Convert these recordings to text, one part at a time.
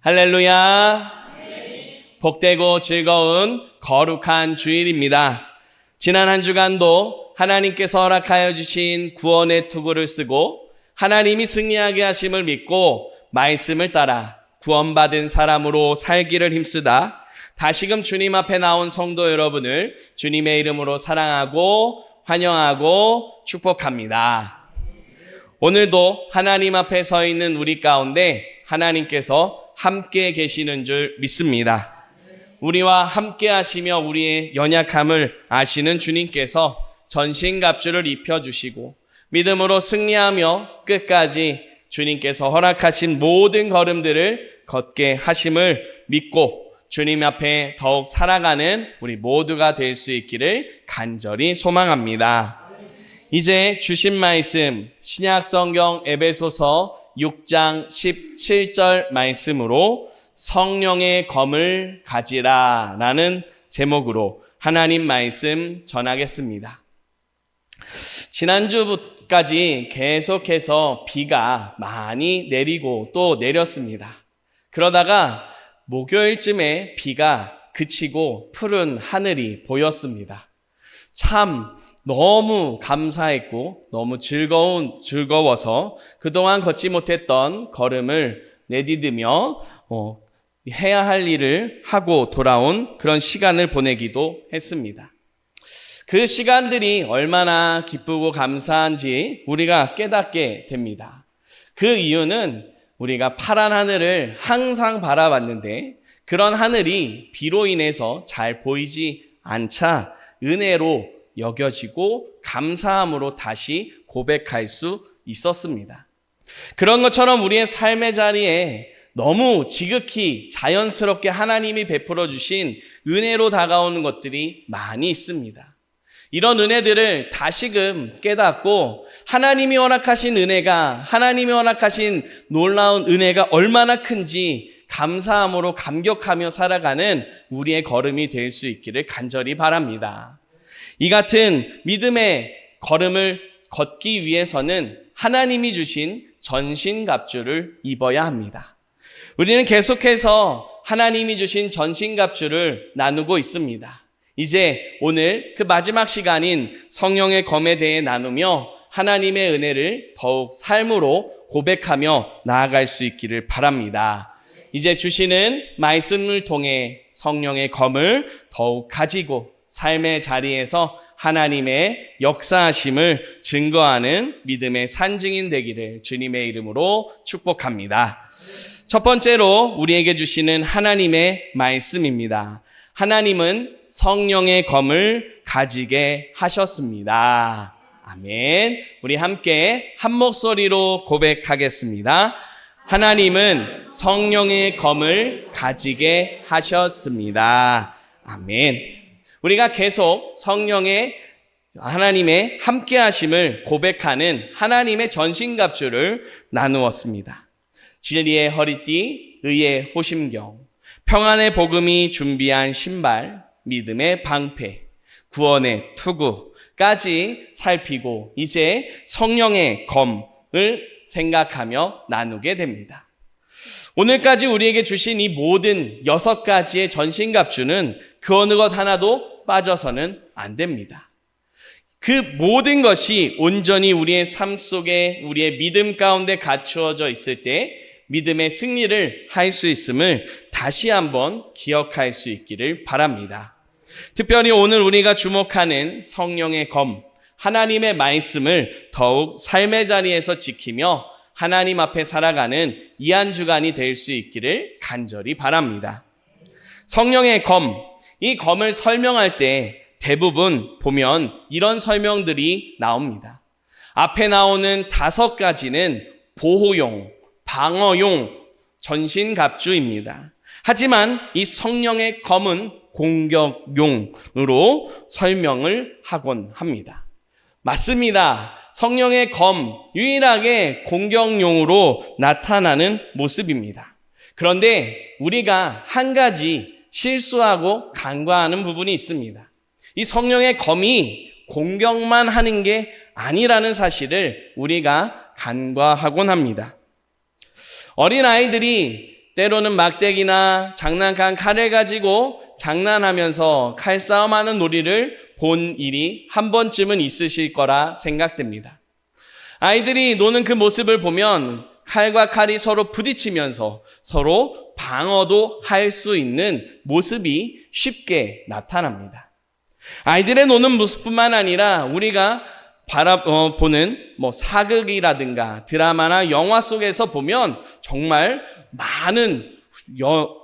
할렐루야. 복되고 즐거운 거룩한 주일입니다. 지난 한 주간도 하나님께서 허락하여 주신 구원의 투구를 쓰고 하나님이 승리하게 하심을 믿고 말씀을 따라 구원받은 사람으로 살기를 힘쓰다 다시금 주님 앞에 나온 성도 여러분을 주님의 이름으로 사랑하고 환영하고 축복합니다. 오늘도 하나님 앞에 서 있는 우리 가운데 하나님께서 함께 계시는 줄 믿습니다. 우리와 함께 하시며 우리의 연약함을 아시는 주님께서 전신갑주를 입혀주시고 믿음으로 승리하며 끝까지 주님께서 허락하신 모든 걸음들을 걷게 하심을 믿고 주님 앞에 더욱 살아가는 우리 모두가 될 수 있기를 간절히 소망합니다. 이제 주신 말씀 신약 성경 에베소서 6장 17절 말씀으로 성령의 검을 가지라 라는 제목으로 하나님 말씀 전하겠습니다. 지난주까지 계속해서 비가 많이 내리고 또 내렸습니다. 그러다가 목요일쯤에 비가 그치고 푸른 하늘이 보였습니다. 참 너무 감사했고 너무 즐거운 즐거워서 그동안 걷지 못했던 걸음을 내디디며 어, 해야 할 일을 하고 돌아온 그런 시간을 보내기도 했습니다. 그 시간들이 얼마나 기쁘고 감사한지 우리가 깨닫게 됩니다. 그 이유는 우리가 파란 하늘을 항상 바라봤는데 그런 하늘이 비로 인해서 잘 보이지 않자 은혜로 여겨지고 감사함으로 다시 고백할 수 있었습니다. 그런 것처럼 우리의 삶의 자리에 너무 지극히 자연스럽게 하나님이 베풀어 주신 은혜로 다가오는 것들이 많이 있습니다. 이런 은혜들을 다시금 깨닫고 하나님이 허락하신 은혜가 하나님이 허락하신 놀라운 은혜가 얼마나 큰지 감사함으로 감격하며 살아가는 우리의 걸음이 될 수 있기를 간절히 바랍니다. 이 같은 믿음의 걸음을 걷기 위해서는 하나님이 주신 전신갑주를 입어야 합니다. 우리는 계속해서 하나님이 주신 전신갑주를 나누고 있습니다. 이제 오늘 그 마지막 시간인 성령의 검에 대해 나누며 하나님의 은혜를 더욱 삶으로 고백하며 나아갈 수 있기를 바랍니다. 이제 주시는 말씀을 통해 성령의 검을 더욱 가지고 삶의 자리에서 하나님의 역사하심을 증거하는 믿음의 산증인 되기를 주님의 이름으로 축복합니다. 첫 번째로 우리에게 주시는 하나님의 말씀입니다. 하나님은 성령의 검을 가지게 하셨습니다. 아멘. 우리 함께 한 목소리로 고백하겠습니다. 하나님은 성령의 검을 가지게 하셨습니다. 아멘. 우리가 계속 성령의 하나님의 함께 하심을 고백하는 하나님의 전신갑주를 나누었습니다. 진리의 허리띠, 의의 호심경, 평안의 복음이 준비한 신발, 믿음의 방패, 구원의 투구까지 살피고 이제 성령의 검을 생각하며 나누게 됩니다. 오늘까지 우리에게 주신 이 모든 여섯 가지의 전신갑주는 그 어느 것 하나도 빠져서는 안 됩니다. 그 모든 것이 온전히 우리의 삶 속에 우리의 믿음 가운데 갖추어져 있을 때 믿음의 승리를 할 수 있음을 다시 한번 기억할 수 있기를 바랍니다. 특별히 오늘 우리가 주목하는 성령의 검, 하나님의 말씀을 더욱 삶의 자리에서 지키며 하나님 앞에 살아가는 이 한 주간이 될 수 있기를 간절히 바랍니다. 성령의 검, 이 검을 설명할 때 대부분 보면 이런 설명들이 나옵니다. 앞에 나오는 다섯 가지는 보호용, 방어용, 전신갑주입니다. 하지만 이 성령의 검은 공격용으로 설명을 하곤 합니다. 맞습니다. 성령의 검, 유일하게 공격용으로 나타나는 모습입니다. 그런데 우리가 한 가지 실수하고 간과하는 부분이 있습니다. 이 성령의 검이 공격만 하는 게 아니라는 사실을 우리가 간과하곤 합니다. 어린 아이들이 때로는 막대기나 장난감 칼을 가지고 장난하면서 칼싸움하는 놀이를 본 일이 한 번쯤은 있으실 거라 생각됩니다. 아이들이 노는 그 모습을 보면 칼과 칼이 서로 부딪히면서 서로 방어도 할 수 있는 모습이 쉽게 나타납니다. 아이들의 노는 모습뿐만 아니라 우리가 바라보는 뭐 사극이라든가 드라마나 영화 속에서 보면 정말 많은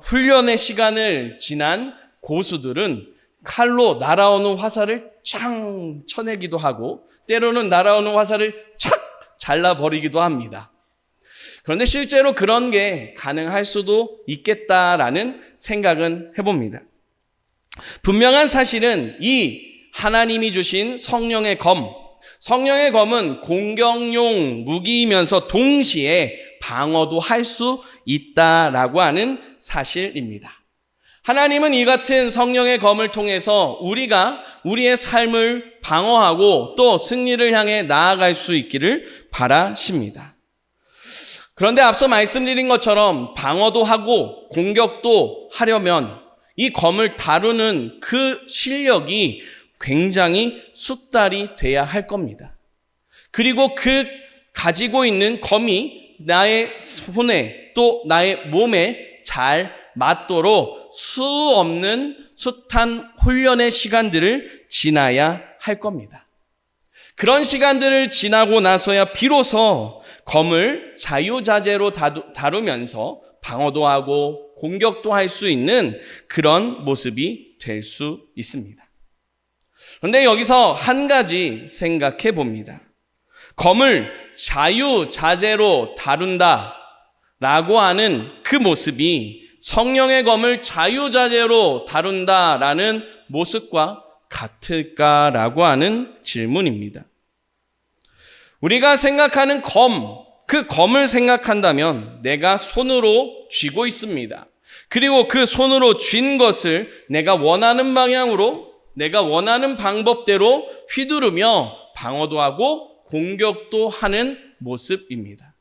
훈련의 시간을 지난 고수들은 칼로 날아오는 화살을 창 쳐내기도 하고 때로는 날아오는 화살을 착 잘라버리기도 합니다. 그런데 실제로 그런 게 가능할 수도 있겠다라는 생각은 해봅니다. 분명한 사실은 이 하나님이 주신 성령의 검, 성령의 검은 공격용 무기이면서 동시에 방어도 할 수 있다라고 하는 사실입니다. 하나님은 이 같은 성령의 검을 통해서 우리가 우리의 삶을 방어하고 또 승리를 향해 나아갈 수 있기를 바라십니다. 그런데 앞서 말씀드린 것처럼 방어도 하고 공격도 하려면 이 검을 다루는 그 실력이 굉장히 숙달이 돼야 할 겁니다. 그리고 그 가지고 있는 검이 나의 손에 또 나의 몸에 잘 맞도록 수 없는 숱한 훈련의 시간들을 지나야 할 겁니다. 그런 시간들을 지나고 나서야 비로소 검을 자유자재로 다루면서 방어도 하고 공격도 할 수 있는 그런 모습이 될 수 있습니다. 그런데 여기서 한 가지 생각해 봅니다. 검을 자유자재로 다룬다 라고 하는 그 모습이 성령의 검을 자유자재로 다룬다라는 모습과 같을까라고 하는 질문입니다. 우리가 생각하는 검, 그 검을 생각한다면 내가 손으로 쥐고 있습니다. 그리고 그 손으로 쥔 것을 내가 원하는 방향으로, 내가 원하는 방법대로 휘두르며 방어도 하고 공격도 하는 모습입니다.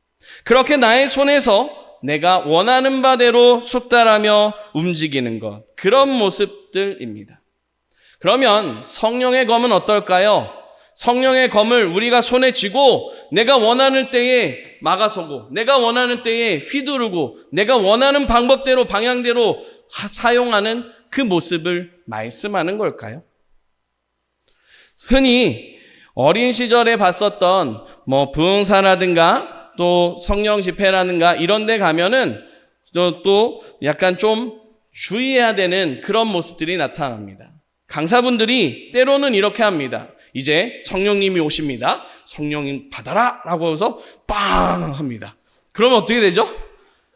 그렇게 나의 손에서 내가 원하는 바대로 숙달하며 움직이는 것. 그런 모습들입니다. 그러면 성령의 검은 어떨까요? 성령의 검을 우리가 손에 쥐고 내가 원하는 때에 막아서고 내가 원하는 때에 휘두르고 내가 원하는 방법대로 방향대로 사용하는 그 모습을 말씀하는 걸까요? 흔히 어린 시절에 봤었던 뭐 부흥사라든가 또 성령 집회라든가 이런 데 가면은 또, 또 약간 좀 주의해야 되는 그런 모습들이 나타납니다. 강사분들이 때로는 이렇게 합니다. 이제 성령님이 오십니다. 성령님 받아라! 라고 해서 빵! 합니다. 그러면 어떻게 되죠?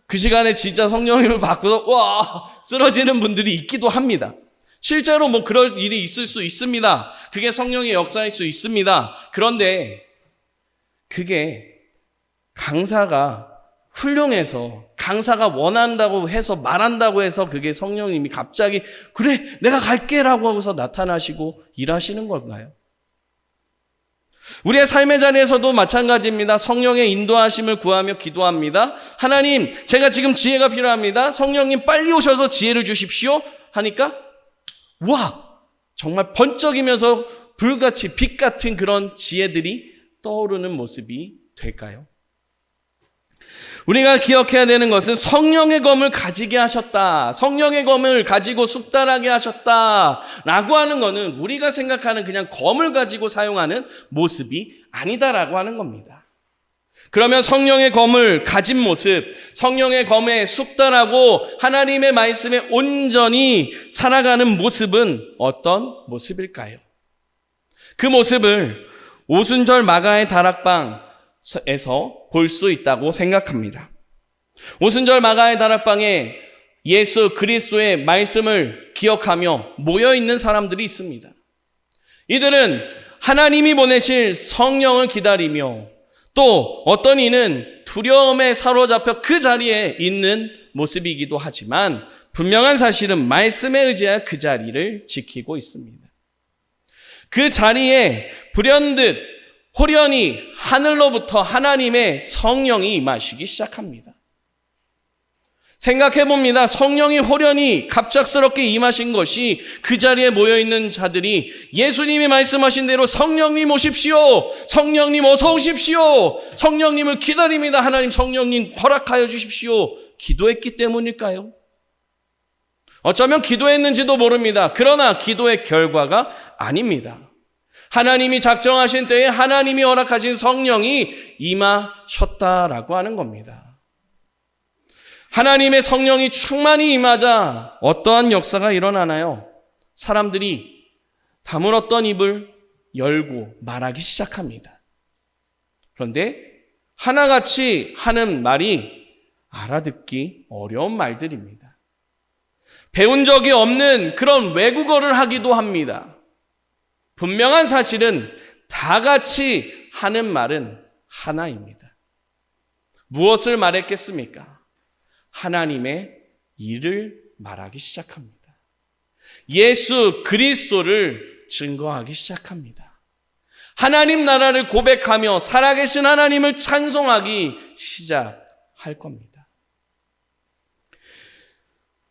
그 시간에 진짜 성령님을 받고서 와! 쓰러지는 분들이 있기도 합니다. 실제로 뭐 그럴 일이 있을 수 있습니다. 그게 성령의 역사일 수 있습니다. 그런데 그게 강사가 훌륭해서 강사가 원한다고 해서 말한다고 해서 그게 성령님이 갑자기 그래 내가 갈게라고 하고서 나타나시고 일하시는 건가요? 우리의 삶의 자리에서도 마찬가지입니다. 성령의 인도하심을 구하며 기도합니다. 하나님, 제가 지금 지혜가 필요합니다. 성령님 빨리 오셔서 지혜를 주십시오. 하니까 와 정말 번쩍이면서 불같이 빛 같은 그런 지혜들이 떠오르는 모습이 될까요? 우리가 기억해야 되는 것은 성령의 검을 가지게 하셨다. 성령의 검을 가지고 숙달하게 하셨다. 라고 하는 것은 우리가 생각하는 그냥 검을 가지고 사용하는 모습이 아니다라고 하는 겁니다. 그러면 성령의 검을 가진 모습, 성령의 검에 숙달하고 하나님의 말씀에 온전히 살아가는 모습은 어떤 모습일까요? 그 모습을 오순절 마가의 다락방 에서 볼 수 있다고 생각합니다. 오순절 마가의 다락방에 예수 그리스도의 말씀을 기억하며 모여 있는 사람들이 있습니다. 이들은 하나님이 보내실 성령을 기다리며 또 어떤 이는 두려움에 사로잡혀 그 자리에 있는 모습이기도 하지만 분명한 사실은 말씀에 의지하여 그 자리를 지키고 있습니다. 그 자리에 불현듯 호련히 하늘로부터 하나님의 성령이 임하시기 시작합니다. 생각해 봅니다. 성령이 호련히 갑작스럽게 임하신 것이 그 자리에 모여 있는 자들이 예수님이 말씀하신 대로 성령님 오십시오. 성령님 어서 오십시오. 성령님을 기다립니다. 하나님 성령님 허락하여 주십시오. 기도했기 때문일까요? 어쩌면 기도했는지도 모릅니다. 그러나 기도의 결과가 아닙니다. 하나님이 작정하신 때에 하나님이 허락하신 성령이 임하셨다라고 하는 겁니다. 하나님의 성령이 충만히 임하자 어떠한 역사가 일어나나요? 사람들이 다물었던 입을 열고 말하기 시작합니다. 그런데 하나같이 하는 말이 알아듣기 어려운 말들입니다. 배운 적이 없는 그런 외국어를 하기도 합니다. 분명한 사실은 다 같이 하는 말은 하나입니다. 무엇을 말했겠습니까? 하나님의 일을 말하기 시작합니다. 예수 그리스도를 증거하기 시작합니다. 하나님 나라를 고백하며 살아계신 하나님을 찬송하기 시작할 겁니다.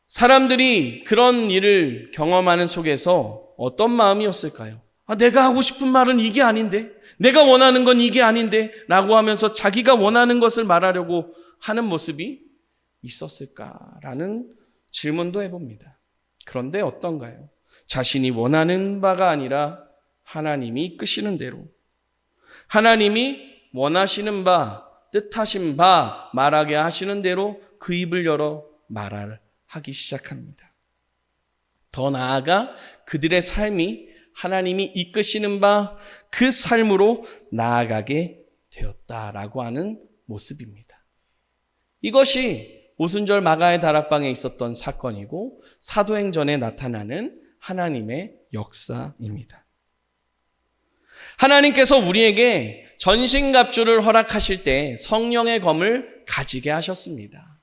사람들이 그런 일을 경험하는 속에서 어떤 마음이었을까요? 아, 내가 하고 싶은 말은 이게 아닌데, 내가 원하는 건 이게 아닌데, 라고 하면서 자기가 원하는 것을 말하려고 하는 모습이 있었을까라는 질문도 해봅니다. 그런데 어떤가요? 자신이 원하는 바가 아니라 하나님이 이끄시는 대로, 하나님이 원하시는 바, 뜻하신 바 말하게 하시는 대로 그 입을 열어 말을 하기 시작합니다. 더 나아가 그들의 삶이 하나님이 이끄시는 바 그 삶으로 나아가게 되었다라고 하는 모습입니다. 이것이 오순절 마가의 다락방에 있었던 사건이고 사도행전에 나타나는 하나님의 역사입니다. 하나님께서 우리에게 전신갑주를 허락하실 때 성령의 검을 가지게 하셨습니다.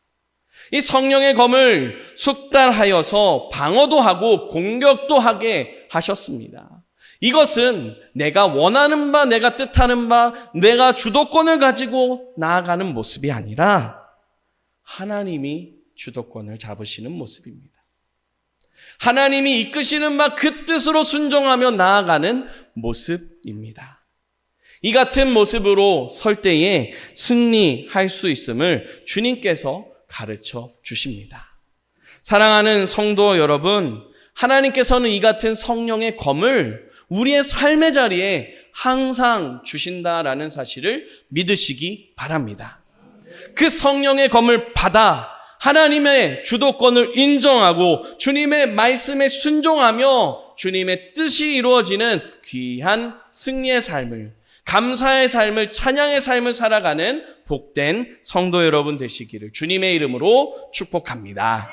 이 성령의 검을 숙달하여서 방어도 하고 공격도 하게 하셨습니다. 이것은 내가 원하는 바, 내가 뜻하는 바, 내가 주도권을 가지고 나아가는 모습이 아니라 하나님이 주도권을 잡으시는 모습입니다. 하나님이 이끄시는 바 그 뜻으로 순종하며 나아가는 모습입니다. 이 같은 모습으로 설 때에 승리할 수 있음을 주님께서 가르쳐 주십니다. 사랑하는 성도 여러분, 하나님께서는 이 같은 성령의 검을 우리의 삶의 자리에 항상 주신다라는 사실을 믿으시기 바랍니다. 그 성령의 검을 받아 하나님의 주도권을 인정하고 주님의 말씀에 순종하며 주님의 뜻이 이루어지는 귀한 승리의 삶을 감사의 삶을 찬양의 삶을 살아가는 복된 성도 여러분 되시기를 주님의 이름으로 축복합니다.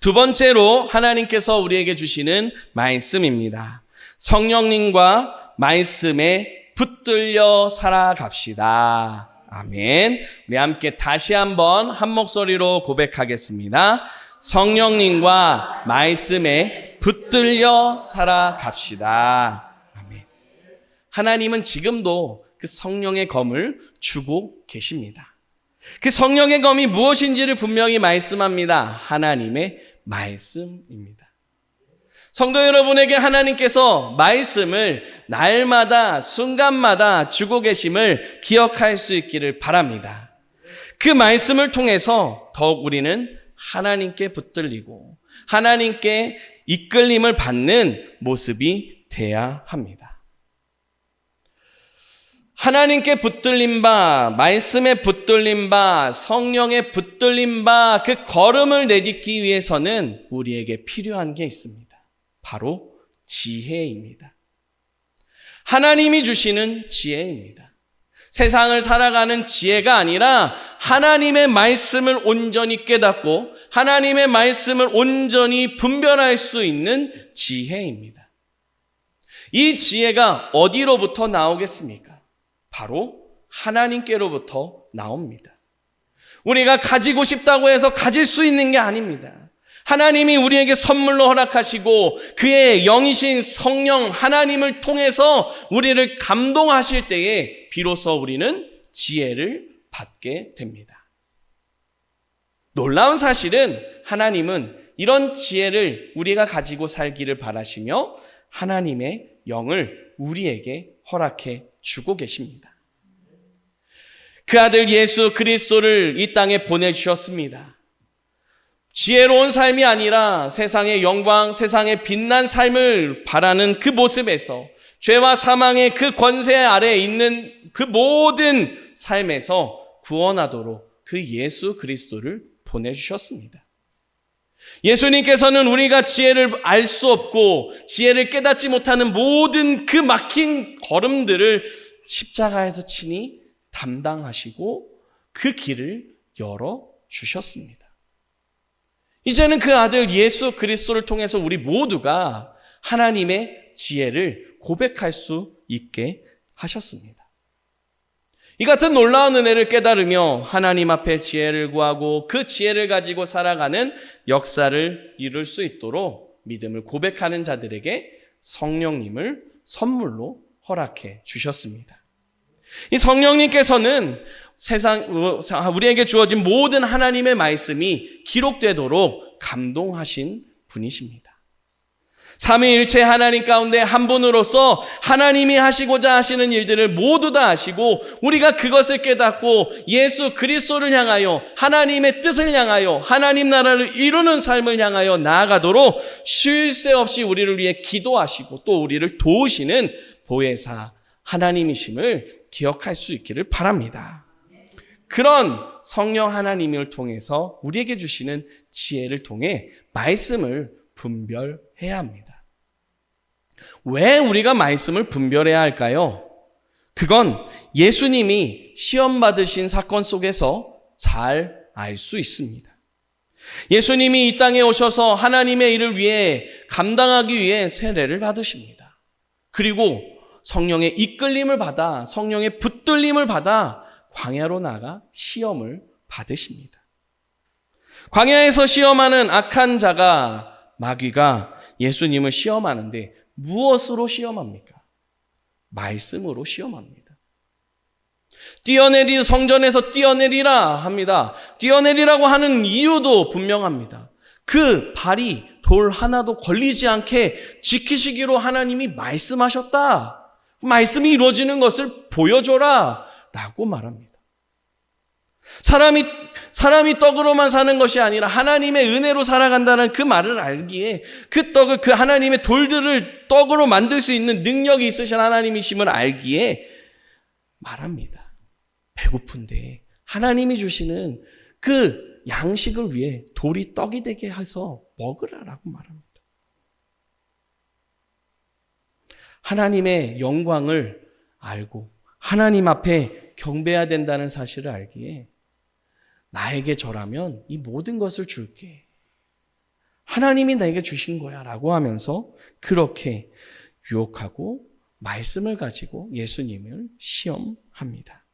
두 번째로 하나님께서 우리에게 주시는 말씀입니다. 성령님과 말씀에 붙들려 살아갑시다. 아멘. 우리 함께 다시 한번 한 목소리로 고백하겠습니다. 성령님과 말씀에 붙들려 살아갑시다. 하나님은 지금도 그 성령의 검을 주고 계십니다. 그 성령의 검이 무엇인지를 분명히 말씀합니다. 하나님의 말씀입니다. 성도 여러분에게 하나님께서 말씀을 날마다 순간마다 주고 계심을 기억할 수 있기를 바랍니다. 그 말씀을 통해서 더욱 우리는 하나님께 붙들리고 하나님께 이끌림을 받는 모습이 돼야 합니다. 하나님께 붙들린 바, 말씀에 붙들린 바, 성령에 붙들린 바, 그 걸음을 내딛기 위해서는 우리에게 필요한 게 있습니다. 바로 지혜입니다. 하나님이 주시는 지혜입니다. 세상을 살아가는 지혜가 아니라 하나님의 말씀을 온전히 깨닫고 하나님의 말씀을 온전히 분별할 수 있는 지혜입니다. 이 지혜가 어디로부터 나오겠습니까? 바로 하나님께로부터 나옵니다. 우리가 가지고 싶다고 해서 가질 수 있는 게 아닙니다. 하나님이 우리에게 선물로 허락하시고 그의 영이신 성령 하나님을 통해서 우리를 감동하실 때에 비로소 우리는 지혜를 받게 됩니다. 놀라운 사실은 하나님은 이런 지혜를 우리가 가지고 살기를 바라시며 하나님의 영을 우리에게 허락해 주고 계십니다. 그 아들 예수 그리스도를 이 땅에 보내주셨습니다. 지혜로운 삶이 아니라 세상의 영광, 세상의 빛난 삶을 바라는 그 모습에서 죄와 사망의 그 권세 아래에 있는 그 모든 삶에서 구원하도록 그 예수 그리스도를 보내주셨습니다. 예수님께서는 우리가 지혜를 알 수 없고 지혜를 깨닫지 못하는 모든 그 막힌 걸음들을 십자가에서 친히 담당하시고 그 길을 열어 주셨습니다. 이제는 그 아들 예수 그리스도를 통해서 우리 모두가 하나님의 지혜를 고백할 수 있게 하셨습니다. 이 같은 놀라운 은혜를 깨달으며 하나님 앞에 지혜를 구하고 그 지혜를 가지고 살아가는 역사를 이룰 수 있도록 믿음을 고백하는 자들에게 성령님을 선물로 허락해 주셨습니다. 이 성령님께서는 세상, 우리에게 주어진 모든 하나님의 말씀이 기록되도록 감동하신 분이십니다. 삼위일체 하나님 가운데 한 분으로서 하나님이 하시고자 하시는 일들을 모두 다 아시고 우리가 그것을 깨닫고 예수 그리스도를 향하여 하나님의 뜻을 향하여 하나님 나라를 이루는 삶을 향하여 나아가도록 쉴 새 없이 우리를 위해 기도하시고 또 우리를 도우시는 보혜사 하나님이심을 기억할 수 있기를 바랍니다. 그런 성령 하나님을 통해서 우리에게 주시는 지혜를 통해 말씀을 분별해야 합니다. 왜 우리가 말씀을 분별해야 할까요? 그건 예수님이 시험 받으신 사건 속에서 잘 알 수 있습니다. 예수님이 이 땅에 오셔서 하나님의 일을 위해 감당하기 위해 세례를 받으십니다. 그리고 성령의 이끌림을 받아 성령의 붙들림을 받아 광야로 나가 시험을 받으십니다. 광야에서 시험하는 악한 자가 마귀가 예수님을 시험하는데 무엇으로 시험합니까? 말씀으로 시험합니다. 뛰어내리 성전에서 뛰어내리라 합니다. 뛰어내리라고 하는 이유도 분명합니다. 그 발이 돌 하나도 걸리지 않게 지키시기로 하나님이 말씀하셨다. 말씀이 이루어지는 것을 보여줘라. 라고 말합니다. 사람이, 사람이 떡으로만 사는 것이 아니라 하나님의 은혜로 살아간다는 그 말을 알기에 그 떡을, 그 하나님의 돌들을 떡으로 만들 수 있는 능력이 있으신 하나님이심을 알기에 말합니다. 배고픈데 하나님이 주시는 그 양식을 위해 돌이 떡이 되게 해서 먹으라라고 말합니다. 하나님의 영광을 알고 하나님 앞에 경배해야 된다는 사실을 알기에 나에게 절하면 이 모든 것을 줄게. 하나님이 나에게 주신 거야 라고 하면서 그렇게 유혹하고 말씀을 가지고 예수님을 시험합니다.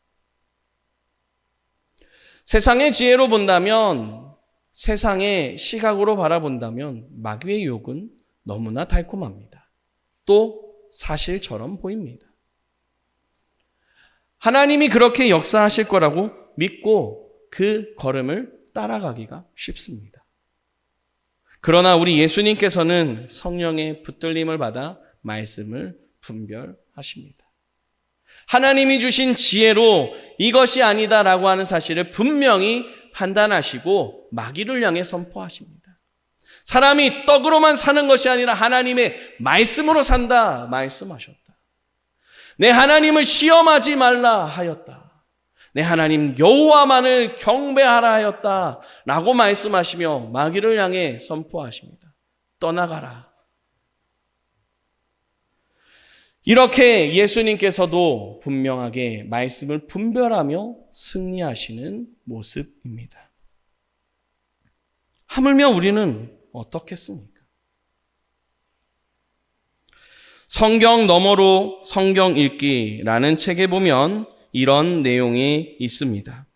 세상의 지혜로 본다면 세상의 시각으로 바라본다면 마귀의 유혹은 너무나 달콤합니다. 또 사실처럼 보입니다. 하나님이 그렇게 역사하실 거라고 믿고 그 걸음을 따라가기가 쉽습니다. 그러나 우리 예수님께서는 성령의 붙들림을 받아 말씀을 분별하십니다. 하나님이 주신 지혜로 이것이 아니다라고 하는 사실을 분명히 판단하시고 마귀를 향해 선포하십니다. 사람이 떡으로만 사는 것이 아니라 하나님의 말씀으로 산다 말씀하셨다. 내 하나님을 시험하지 말라 하였다. 내 하나님 여호와만을 경배하라 하였다라고 말씀하시며 마귀를 향해 선포하십니다. 떠나가라. 이렇게 예수님께서도 분명하게 말씀을 분별하며 승리하시는 모습입니다. 하물며 우리는 어떻겠습니까? 성경 너머로 성경 읽기라는 책에 보면 이런 내용이 있습니다.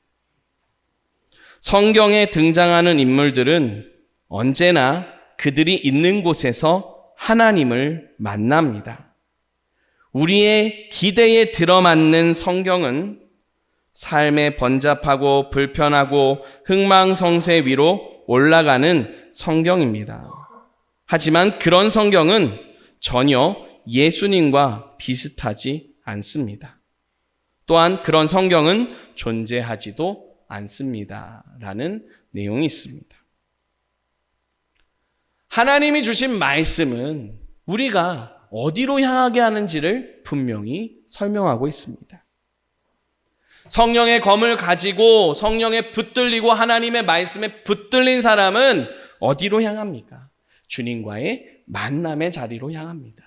성경에 등장하는 인물들은 언제나 그들이 있는 곳에서 하나님을 만납니다. 우리의 기대에 들어맞는 성경은 삶에 번잡하고 불편하고 흥망성쇠 위로 올라가는 성경입니다. 하지만 그런 성경은 전혀 예수님과 비슷하지 않습니다. 또한 그런 성경은 존재하지도 않습니다. 라는 내용이 있습니다. 하나님이 주신 말씀은 우리가 어디로 향하게 하는지를 분명히 설명하고 있습니다. 성령의 검을 가지고 성령에 붙들리고 하나님의 말씀에 붙들린 사람은 어디로 향합니까? 주님과의 만남의 자리로 향합니다.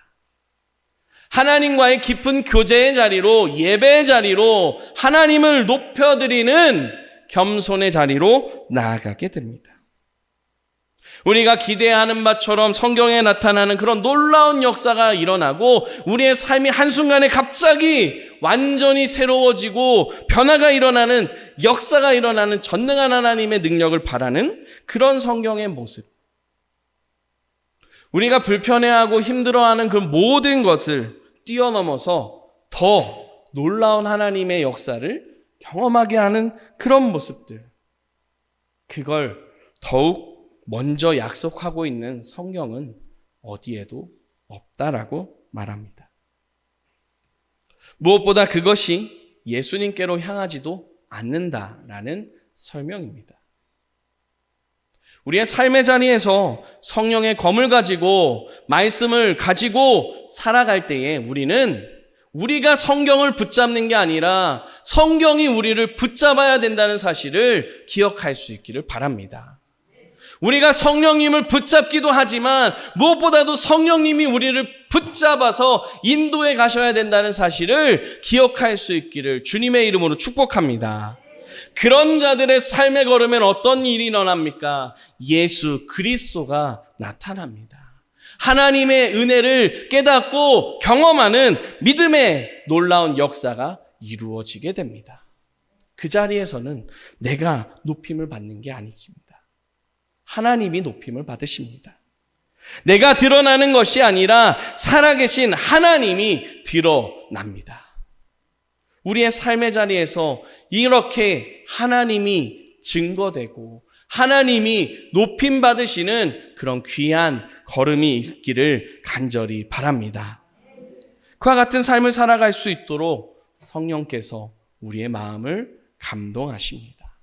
하나님과의 깊은 교제의 자리로 예배의 자리로 하나님을 높여드리는 겸손의 자리로 나아가게 됩니다. 우리가 기대하는 바처럼 성경에 나타나는 그런 놀라운 역사가 일어나고 우리의 삶이 한순간에 갑자기 완전히 새로워지고 변화가 일어나는 역사가 일어나는 전능한 하나님의 능력을 바라는 그런 성경의 모습. 우리가 불편해하고 힘들어하는 그 모든 것을 뛰어넘어서 더 놀라운 하나님의 역사를 경험하게 하는 그런 모습들. 그걸 더욱 먼저 약속하고 있는 성경은 어디에도 없다라고 말합니다. 무엇보다 그것이 예수님께로 향하지도 않는다라는 설명입니다. 우리의 삶의 자리에서 성령의 검을 가지고 말씀을 가지고 살아갈 때에 우리는 우리가 성경을 붙잡는 게 아니라 성경이 우리를 붙잡아야 된다는 사실을 기억할 수 있기를 바랍니다. 우리가 성령님을 붙잡기도 하지만 무엇보다도 성령님이 우리를 붙잡아서 인도에 가셔야 된다는 사실을 기억할 수 있기를 주님의 이름으로 축복합니다. 그런 자들의 삶의 걸으면 어떤 일이 일어납니까? 예수 그리스도가 나타납니다. 하나님의 은혜를 깨닫고 경험하는 믿음의 놀라운 역사가 이루어지게 됩니다. 그 자리에서는 내가 높임을 받는 게 아니십니다. 하나님이 높임을 받으십니다. 내가 드러나는 것이 아니라 살아계신 하나님이 드러납니다. 우리의 삶의 자리에서 이렇게 하나님이 증거되고 하나님이 높임 받으시는 그런 귀한 걸음이 있기를 간절히 바랍니다. 그와 같은 삶을 살아갈 수 있도록 성령께서 우리의 마음을 감동하십니다.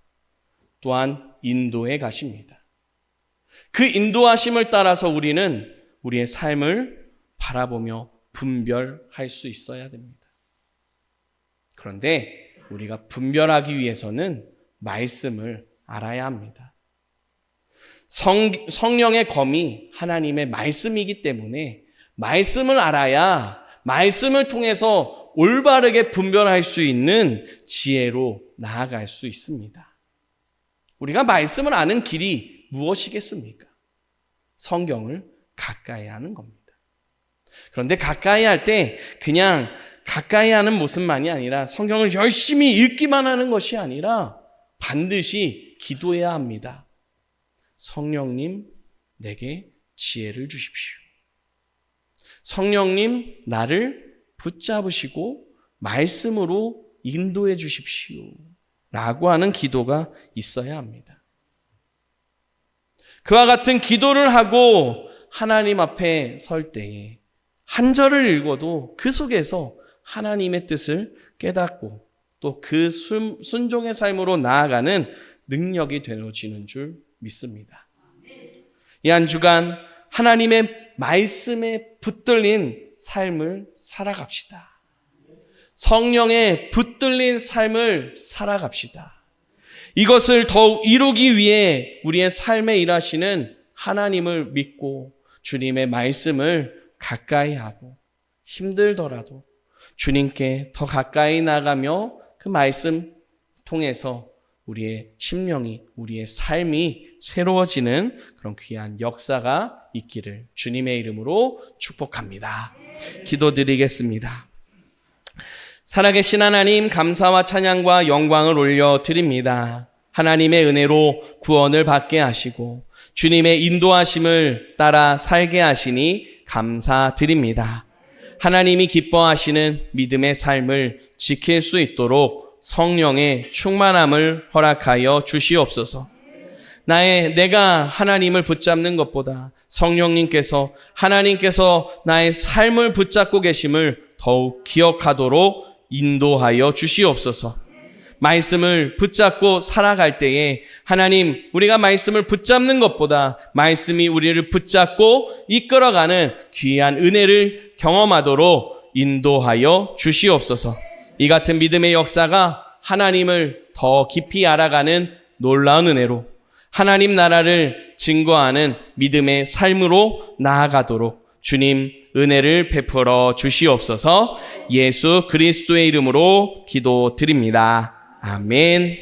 또한 인도해 가십니다. 그 인도하심을 따라서 우리는 우리의 삶을 바라보며 분별할 수 있어야 됩니다. 그런데 우리가 분별하기 위해서는 말씀을 알아야 합니다. 성, 성령의 검이 하나님의 말씀이기 때문에 말씀을 알아야 말씀을 통해서 올바르게 분별할 수 있는 지혜로 나아갈 수 있습니다. 우리가 말씀을 아는 길이 무엇이겠습니까? 성경을 가까이 하는 겁니다. 그런데 가까이 할 때 그냥 가까이 하는 모습만이 아니라 성경을 열심히 읽기만 하는 것이 아니라 반드시 기도해야 합니다. 성령님, 내게 지혜를 주십시오. 성령님, 나를 붙잡으시고 말씀으로 인도해 주십시오. 라고 하는 기도가 있어야 합니다. 그와 같은 기도를 하고 하나님 앞에 설 때에 한 절을 읽어도 그 속에서 하나님의 뜻을 깨닫고 또 그 순종의 삶으로 나아가는 능력이 되어지는 줄 믿습니다. 이 한 주간 하나님의 말씀에 붙들린 삶을 살아갑시다. 성령에 붙들린 삶을 살아갑시다. 이것을 더욱 이루기 위해 우리의 삶에 일하시는 하나님을 믿고 주님의 말씀을 가까이 하고 힘들더라도 주님께 더 가까이 나가며 그 말씀 통해서 우리의 심령이, 우리의 삶이 새로워지는 그런 귀한 역사가 있기를 주님의 이름으로 축복합니다. 기도드리겠습니다. 살아계신 하나님, 감사와 찬양과 영광을 올려 드립니다. 하나님의 은혜로 구원을 받게 하시고 주님의 인도하심을 따라 살게 하시니 감사드립니다. 하나님이 기뻐하시는 믿음의 삶을 지킬 수 있도록 성령의 충만함을 허락하여 주시옵소서. 나의 내가 하나님을 붙잡는 것보다 성령님께서 하나님께서 나의 삶을 붙잡고 계심을 더욱 기억하도록 인도하여 주시옵소서. 말씀을 붙잡고 살아갈 때에 하나님 우리가 말씀을 붙잡는 것보다 말씀이 우리를 붙잡고 이끌어가는 귀한 은혜를 경험하도록 인도하여 주시옵소서. 이 같은 믿음의 역사가 하나님을 더 깊이 알아가는 놀라운 은혜로 하나님 나라를 증거하는 믿음의 삶으로 나아가도록 주님 은혜를 베풀어 주시옵소서 예수 그리스도의 이름으로 기도드립니다. 아멘.